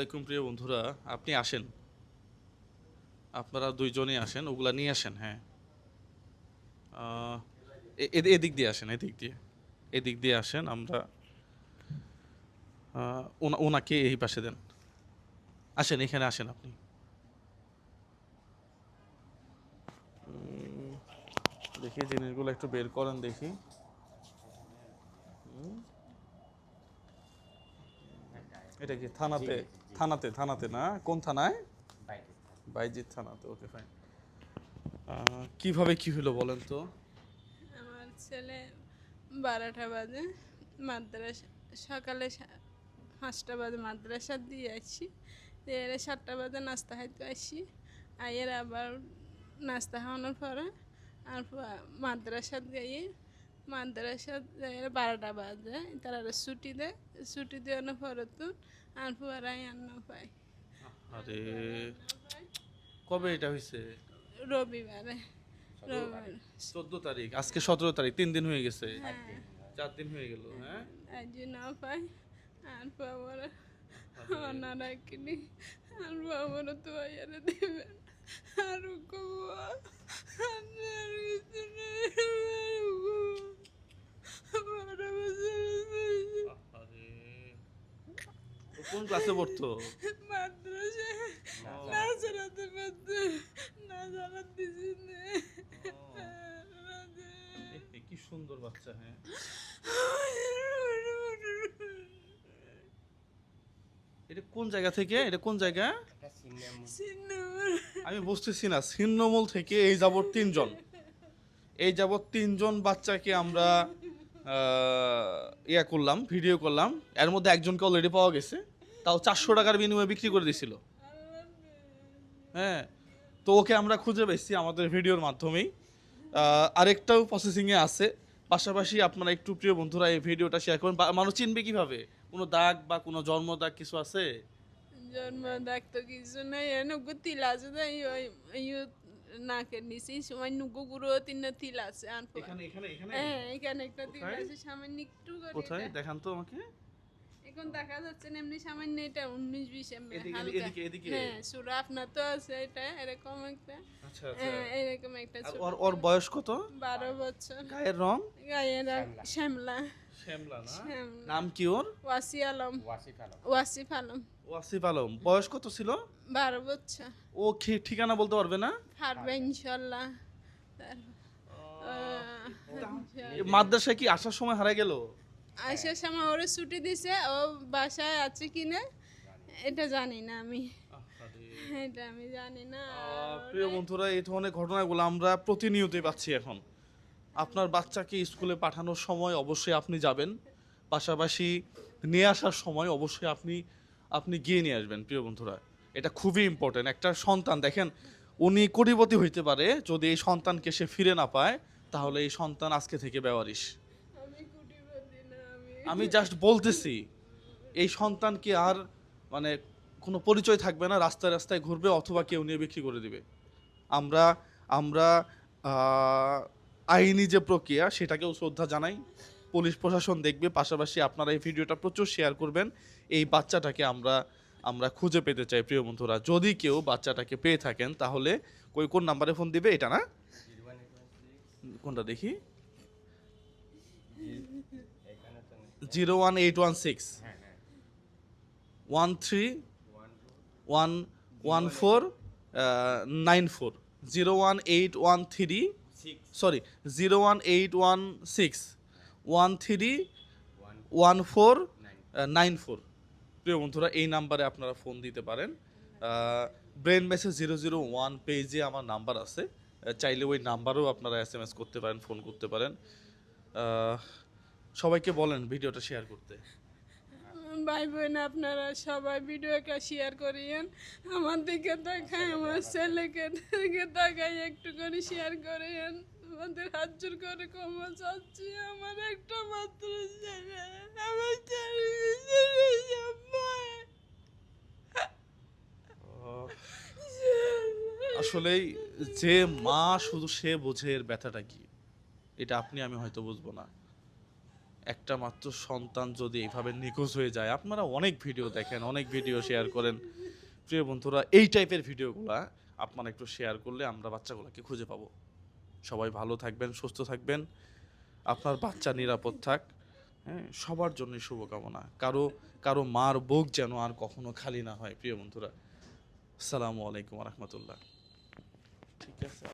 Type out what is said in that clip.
আসসালামাইকুম প্রিয় বন্ধুরা, আপনি আসেন। আপনারা দুইজনেই আসেন, ওগুলা নিয়ে আসেন হ্যাঁ। এদিক দিয়ে আসেন, এদিক দিয়ে। এদিক দিয়ে আসেন, আমরা ওনাকে এই পাশে দেন। আসেন, এখানে আসেন আপনি। দেখি জিনিসগুলো একটু বের করেন দেখি। এটা কি থানাতে? থানাতে থানাতে না? কোন থানায়? বাইজিৎ থানাতে ওকে ফাইন কীভাবে কি হলো বলেন তো? আমার ছেলে বারোটা বাজে মাদ্রাসা সকালে সা- পাঁচটা বাজে মাদ্রাসা দিয়ে আসছি এর সাতটা বাজে নাস্তা খাইতে আসছি আয়ের আবার নাস্তা খাওয়ানোর পরে আর মাদ্রাসাত গিয়ে মাদ্রাসা বারোটা বাজে। তারা ছুটি দেয়। ছুটি দেওয়ানোর পরে তো আর পরে আন্ন পাই। আরে কবে এটা হয়েছে রবিবারে। রবিবার। চোদ্দ তারিখ। আজকে সতেরো তারিখ তিন দিন হয়ে গেছে। হ্যাঁ। চার দিন হয়ে গেল হ্যাঁ। আজ না পাই। আর বাবার ওনারা কিনি আর বাবার তো আয়ারে দেবেন আর কবো আর কিছু নেই বারো বছর আরে ও কোন ক্লাসে পড়তো? মাদ্রাসা। না। চালাতে পারতো। না চালাতে দিছি কি সুন্দর বাচ্চা হ্যাঁ। এটা কোন জায়গা থেকে? এটা কোন জায়গা? আমি বুঝতেছি না ছিন্নমূল থেকে এই যাবৎ তিনজন। এই যাবৎ তিনজন বাচ্চাকে আমরা ইয়া করলাম ভিডিও করলাম। এর মধ্যে একজনকে অলরেডি পাওয়া গেছে। তাও চারশো টাকার বিনিময়ে বিক্রি করে দিছিল হ্যাঁ তো ওকে আমরা খুঁজে পেয়েছি আমাদের ভিডিওর মাধ্যমেই। আরেকটাও প্রসেসিংয়ে আছে। পাশাপাশি আপনারা একটু প্রিয় বন্ধুরা এই ভিডিওটা শেয়ার করুন। মানুষ চিনবে কীভাবে? কোনো দাগ বা কোনো জন্ম দাগ কিছু আছে? জন্ম ডাক্ত কিছু নাই। নুগু তিল আছে তাই ওই নাকের নিচে। সময় নুগু গুঁড়ো তিন তিল আছে এখানে এখানে এখানে? হ্যাঁ এখানে একটা তিল কোথায়? আছে সামান্য একটু কোথায়? দেখান তো আমাকে। এখন দেখা যাচ্ছে না এমনি সামান্য এটা উনিশ বিশ এম এদিকে হালকা। এদিকে এদিকে। হ্যাঁ সুরা আপনার তো আছে এটা এরকম একটা। আচ্ছা আচ্ছা। হ্যাঁ, এরকম একটা ওর ওর বয়স কত? বারো বছর। গায়ের রং? গায়ের শ্যামলা। শ্যামলা। না? নাম কি ওর? ওয়াসি আলম। ওয়াসিফ আলম। ওয়াসিফ আলম। বয়স কত ছিল? বারো বছর। ও কি- ঠিকানা বলতে পারবে না? পারবে ইনশাল্লাহ। মাদ্রাসায় কি আসার সময় হারা গেল? আসার সময় ওরে ছুটি দিছে ও বাসায় আছে কিনা এটা জানি না আমি। এটা আমি জানি না। প্রিয় বন্ধুরা এই ধরনের ঘটনাগুলো আমরা প্রতিনিয়তই পাচ্ছি এখন। আপনার বাচ্চাকে স্কুলে পাঠানোর সময় অবশ্যই আপনি যাবেন। পাশাপাশি নিয়ে আসার সময় অবশ্যই আপনি আপনি গিয়ে নিয়ে আসবেন প্রিয় বন্ধুরা। এটা খুবই ইম্পর্টেন্ট একটা সন্তান দেখেন উনি কোটিপতি হইতে পারে যদি এই সন্তানকে সে ফিরে না পায় তাহলে এই সন্তান আজকে থেকে ব্যবহারিস আমি জাস্ট বলতেছি, এই সন্তানকে আর মানে কোনো পরিচয় থাকবে না, রাস্তায় রাস্তায় ঘুরবে অথবা কেউ নিয়ে বিক্রি করে দিবে। আমরা আমরা আইনি যে প্রক্রিয়া, সেটাকেও শ্রদ্ধা জানাই। পুলিশ প্রশাসন দেখবে, পাশাপাশি আপনারা এই ভিডিওটা প্রচুর শেয়ার করবেন। এই বাচ্চাটাকে আমরা আমরা খুঁজে পেতে চাই, প্রিয় বন্ধুরা। যদি কেউ বাচ্চাটাকে পেয়ে থাকেন, তাহলে কই, কোন নাম্বারে ফোন দিবে? এটা না? কোনটা দেখি? Zero one eight one six one three one one four nine four zero one eight one three sorry zero one eight one six one three one four nine four প্রিয় বন্ধুরা, এই নাম্বারে আপনারা ফোন দিতে পারেন। Brain message zero zero one পেজে আমার number আছে। চাইলে ওই নাম্বারেও আপনারা এস এম এস করতে পারেন ফোন করতে পারেন। সবাইকে বলেন ভিডিওটা শেয়ার করতে। ভাই বোন আপনারা সবাই ভিডিওটা শেয়ার করিয়েন। আমার দিকে তাকায় আমার ছেলেকে দিকে তাকাই একটু করে শেয়ার করিয়েন। আমাদের হাত জোর করে ক্ষমা চাচ্ছি আমার একটা মাত্র ছেলে। আমার ছেলে। আসলেই যে মা শুধু সে বোঝে এর ব্যথাটা কি? এটা আপনি আমি হয়তো বুঝব না। একটা মাত্র সন্তান যদি এইভাবে নিখোঁজ হয়ে যায়, আপনারা অনেক ভিডিও দেখেন, অনেক ভিডিও শেয়ার করেন। প্রিয় বন্ধুরা, এই টাইপের ভিডিওগুলো আপনারা একটু শেয়ার করলে আমরা বাচ্চাগুলোকে খুঁজে পাবো। সবাই ভালো থাকবেন, সুস্থ থাকবেন। আপনার বাচ্চা নিরাপদ থাক। হ্যাঁ সবার জন্য শুভকামনা। কারও কারও মার বুক যেন আর কখনো খালি না হয়, প্রিয় বন্ধুরা। আসসালামু আলাইকুম রহমতুল্লাহ। ঠিক আছে?